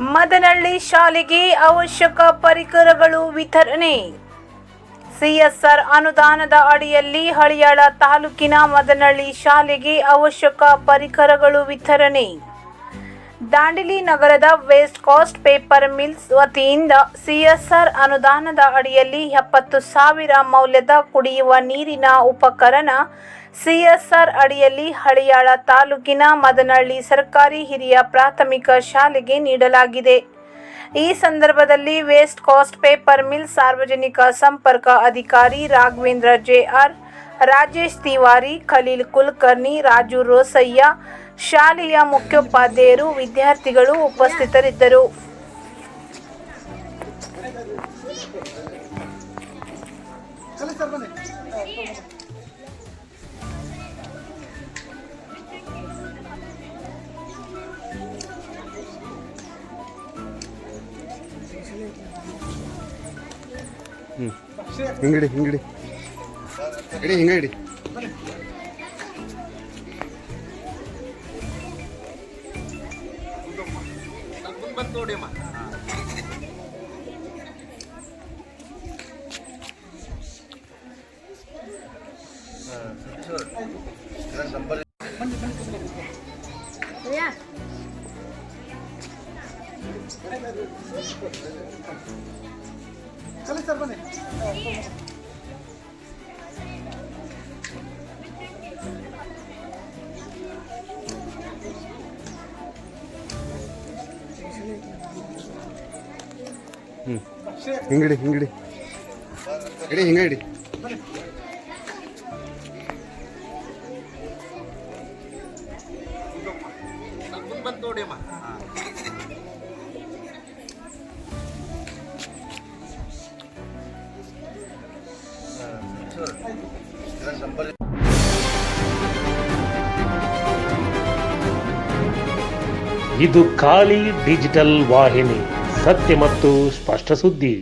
ಮದನಹಳ್ಳಿ ಶಾಲೆಗೆ ಅವಶ್ಯಕ ಪರಿಕರಗಳು ವಿತರಣೆ. ಸಿಎಸ್ಆರ್ ಅನುದಾನದ ಅಡಿಯಲ್ಲಿ ಹಳಿಯಾಳ ತಾಲೂಕಿನ ಮದನಹಳ್ಳಿ ಶಾಲೆಗೆ ಅವಶ್ಯಕ ಪರಿಕರಗಳು ವಿತರಣೆ. ದಾಂಡೇಲಿ ನಗರದ ವೇಸ್ಟ್ ಕಾಸ್ಟ್ ಪೇಪರ್ ಮಿಲ್ಸ್ ವತಿಯಿಂದ ಸಿಎಸ್ಆರ್ ಅನುದಾನದ ಅಡಿಯಲ್ಲಿ ಎಪ್ಪತ್ತು ಸಾವಿರ ಮೌಲ್ಯದ ಕುಡಿಯುವ ನೀರಿನ ಉಪಕರಣ ಸಿಎಸ್ಆರ್ ಅಡಿಯಲ್ಲಿ ಹಳಿಯಾಳ ತಾಲೂಕಿನ ಮದನಹಳ್ಳಿ ಸರ್ಕಾರಿ ಹಿರಿಯ ಪ್ರಾಥಮಿಕ ಶಾಲೆಗೆ ನೀಡಲಾಗಿದೆ. ಈ ಸಂದರ್ಭದಲ್ಲಿ ವೇಸ್ಟ್ ಕಾಸ್ಟ್ ಪೇಪರ್ ಮಿಲ್ ಸಾರ್ವಜನಿಕ ಸಂಪರ್ಕ ಅಧಿಕಾರಿ ರಾಘವೇಂದ್ರ ಜೆಆರ್, ರಾಜೇಶ್ ತಿವಾರಿ, ಖಲೀಲ್ ಕುಲಕರ್ಣಿ, ರಾಜು ರೋಸಯ್ಯ ಶಾಲೆಯ ಮುಖ್ಯೋಪಾಧ್ಯಾಯರು ವಿದ್ಯಾರ್ಥಿಗಳು ಉಪಸ್ಥಿತರಿದ್ದರು. ಹಿಂಗಡಿ ಹಿಂಗಡಿ. ಇಡಿ ಹಿಂಗ ಇಡಿ ಹ್ಞೂ ಹಿಂಗಡಿ ಹಿಂಗಡಿ. ಇಡಿ ಹಿಂಗ ಇಡಿ. ಇದು ಖಾಲಿ ಡಿಜಿಟಲ್ ವಾಹಿನಿ. ಸತ್ಯ ಮತ್ತು ಸ್ಪಷ್ಟ ಸುದ್ದಿ.